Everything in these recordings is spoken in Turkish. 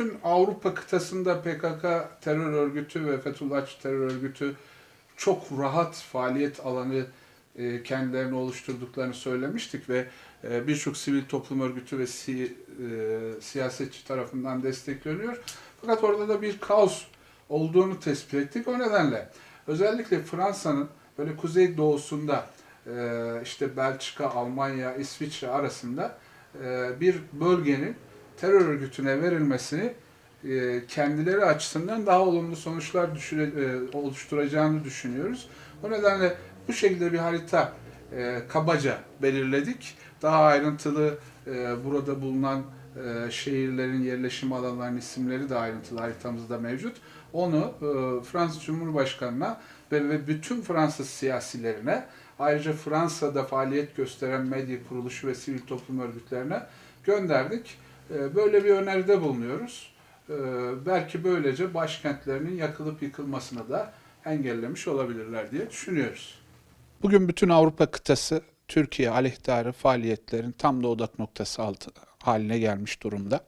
bütün Avrupa kıtasında PKK terör örgütü ve Fethullahçı terör örgütü çok rahat faaliyet alanı e, kendilerini oluşturduklarını söylemiştik ve e, birçok sivil toplum örgütü ve si, e, siyasetçi tarafından destekleniyor. Fakat orada da bir kaos olduğunu tespit ettik. O nedenle özellikle Fransa'nın böyle kuzey doğusunda işte Belçika, Almanya, İsviçre arasında bir bölgenin terör örgütüne verilmesini e, kendileri açısından daha olumlu sonuçlar düşüre, e, oluşturacağını düşünüyoruz. O nedenle bu şekilde bir harita e, kabaca belirledik. Daha ayrıntılı burada bulunan şehirlerin yerleşim alanlarının isimleri de ayrıntılı haritamızda mevcut. Onu Fransız Cumhurbaşkanı'na ve bütün Fransız siyasilerine ayrıca Fransa'da faaliyet gösteren medya kuruluşu ve sivil toplum örgütlerine gönderdik. E, böyle bir öneride bulunuyoruz. E, belki böylece başkentlerinin yakılıp yıkılmasını da engellemiş olabilirler diye düşünüyoruz. Bugün bütün Avrupa kıtası Türkiye aleyhtarı faaliyetlerin tam da odak noktası haline gelmiş durumda.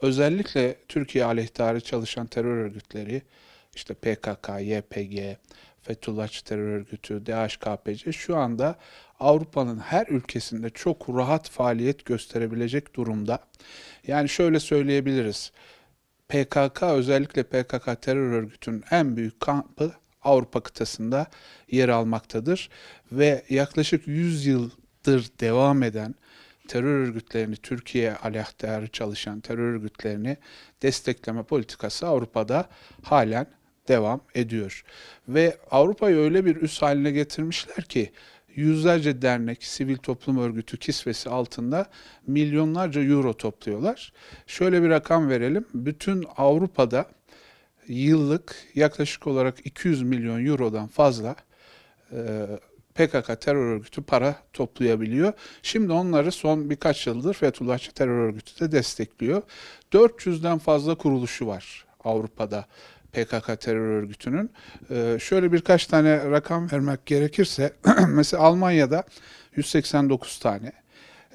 Özellikle Türkiye aleyhtarı çalışan terör örgütleri işte PKK, YPG, Fethullahçı terör örgütü, DHKPC şu anda Avrupa'nın her ülkesinde çok rahat faaliyet gösterebilecek durumda. Yani şöyle söyleyebiliriz. PKK özellikle PKK terör örgütünün en büyük kampı Avrupa kıtasında yer almaktadır ve yaklaşık 100 yıldır devam eden terör örgütlerini, Türkiye aleyhtarı çalışan terör örgütlerini destekleme politikası Avrupa'da halen devam ediyor. Ve Avrupa'yı öyle bir üs haline getirmişler ki yüzlerce dernek, sivil toplum örgütü kisvesi altında milyonlarca euro topluyorlar. Şöyle bir rakam verelim. Bütün Avrupa'da yıllık yaklaşık olarak 200 milyon eurodan fazla e, PKK terör örgütü para toplayabiliyor. Şimdi onları son birkaç yıldır Fethullahçı terör örgütü de destekliyor. 400'den fazla kuruluşu var Avrupa'da PKK terör örgütünün. Ee, şöyle birkaç tane rakam vermek gerekirse mesela Almanya'da 189 tane,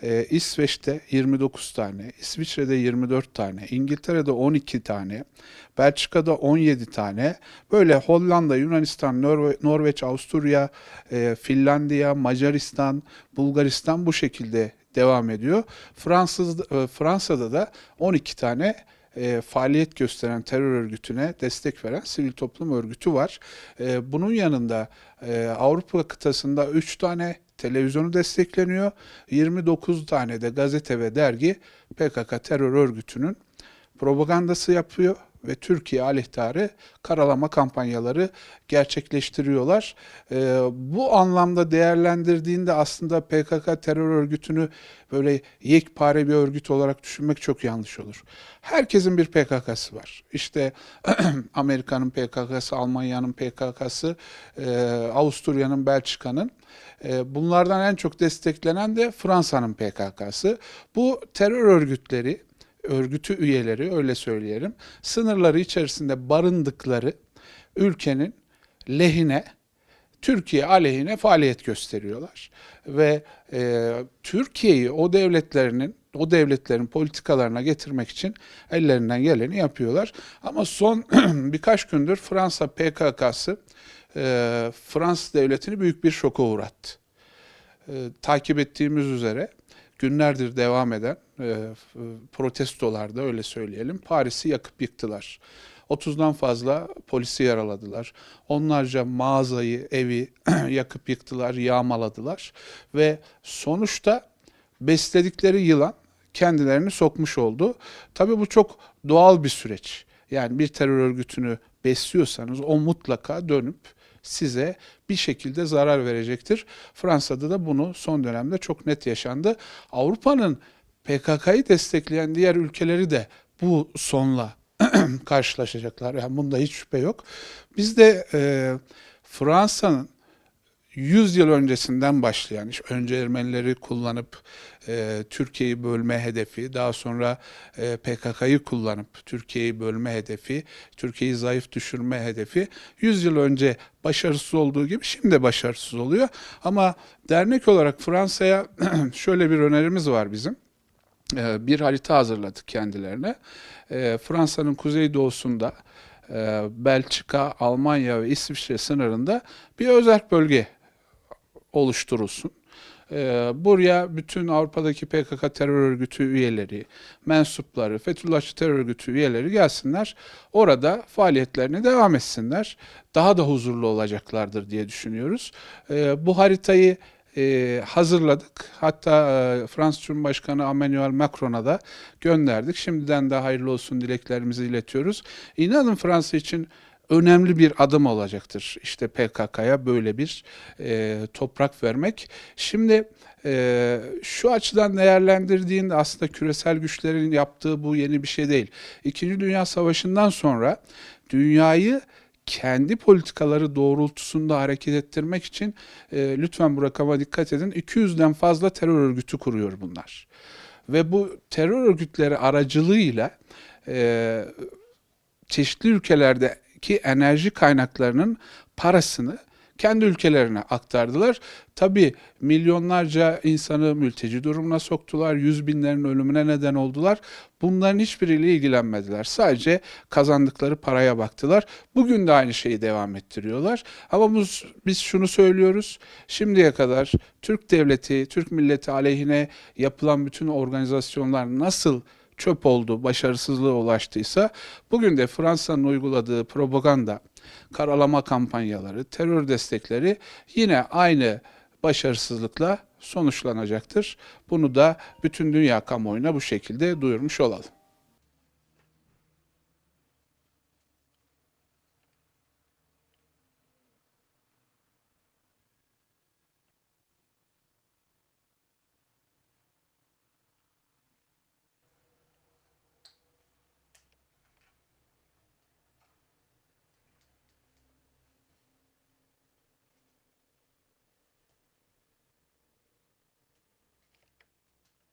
ee, İsveç'te 29 tane, İsviçre'de 24 tane, İngiltere'de 12 tane, Belçika'da 17 tane, böyle Hollanda, Yunanistan, Norve- Norveç, Avusturya, e, Finlandiya, Macaristan, Bulgaristan bu şekilde devam ediyor. Fransız e, Fransa'da da 12 tane e, faaliyet gösteren terör örgütüne destek veren sivil toplum örgütü var. E, bunun yanında e, Avrupa kıtasında 3 tane televizyonu destekleniyor. 29 tane de gazete ve dergi PKK terör örgütünün propagandası yapıyor ve Türkiye aleyhtarı karalama kampanyaları gerçekleştiriyorlar. Ee, bu anlamda değerlendirdiğinde aslında PKK terör örgütünü böyle yekpare bir örgüt olarak düşünmek çok yanlış olur. Herkesin bir PKK'sı var. İşte Amerika'nın PKK'sı, Almanya'nın PKK'sı, e, Avusturya'nın, Belçika'nın. E, bunlardan en çok desteklenen de Fransa'nın PKK'sı. Bu terör örgütleri örgütü üyeleri öyle söyleyelim sınırları içerisinde barındıkları ülkenin lehine Türkiye aleyhine faaliyet gösteriyorlar ve e, Türkiye'yi o devletlerinin o devletlerin politikalarına getirmek için ellerinden geleni yapıyorlar. Ama son birkaç gündür Fransa PKK'sı e, Fransız devletini büyük bir şoka uğrattı. E, takip ettiğimiz üzere günlerdir devam eden e, protestolarda öyle söyleyelim Paris'i yakıp yıktılar. 30'dan fazla polisi yaraladılar. Onlarca mağazayı, evi yakıp yıktılar, yağmaladılar ve sonuçta besledikleri yılan kendilerini sokmuş oldu. Tabii bu çok doğal bir süreç. Yani bir terör örgütünü besliyorsanız o mutlaka dönüp size bir şekilde zarar verecektir. Fransa'da da bunu son dönemde çok net yaşandı. Avrupa'nın PKK'yı destekleyen diğer ülkeleri de bu sonla karşılaşacaklar. Yani bunda hiç şüphe yok. Biz de e, Fransa'nın 100 yıl öncesinden başlayan, işte önce Ermenileri kullanıp e, Türkiye'yi bölme hedefi, daha sonra e, PKK'yı kullanıp Türkiye'yi bölme hedefi, Türkiye'yi zayıf düşürme hedefi 100 yıl önce başarısız olduğu gibi şimdi de başarısız oluyor. Ama dernek olarak Fransa'ya şöyle bir önerimiz var bizim. e, bir harita hazırladık kendilerine. E, Fransa'nın kuzeydoğusunda e, Belçika, Almanya ve İsviçre sınırında bir özerk bölge oluşturulsun. E, buraya bütün Avrupa'daki PKK terör örgütü üyeleri, mensupları, Fethullahçı terör örgütü üyeleri gelsinler. Orada faaliyetlerine devam etsinler. Daha da huzurlu olacaklardır diye düşünüyoruz. E, bu haritayı e, hazırladık. Hatta e, Fransız Cumhurbaşkanı Emmanuel Macron'a da gönderdik. Şimdiden de hayırlı olsun dileklerimizi iletiyoruz. İnanın Fransa için önemli bir adım olacaktır. İşte PKK'ya böyle bir e, toprak vermek. Şimdi e, şu açıdan değerlendirdiğinde aslında küresel güçlerin yaptığı bu yeni bir şey değil. İkinci Dünya Savaşı'ndan sonra dünyayı kendi politikaları doğrultusunda hareket ettirmek için e, lütfen bu rakama dikkat edin. 200'den fazla terör örgütü kuruyor bunlar. Ve bu terör örgütleri aracılığıyla e, çeşitli ülkelerdeki enerji kaynaklarının parasını kendi ülkelerine aktardılar. Tabi milyonlarca insanı mülteci durumuna soktular, yüz binlerin ölümüne neden oldular. Bunların hiçbiriyle ilgilenmediler. Sadece kazandıkları paraya baktılar. Bugün de aynı şeyi devam ettiriyorlar. Ama biz, biz şunu söylüyoruz. Şimdiye kadar Türk devleti, Türk milleti aleyhine yapılan bütün organizasyonlar nasıl çöp oldu, başarısızlığa ulaştıysa bugün de Fransa'nın uyguladığı propaganda, karalama kampanyaları, terör destekleri yine aynı başarısızlıkla sonuçlanacaktır. Bunu da bütün dünya kamuoyuna bu şekilde duyurmuş olalım.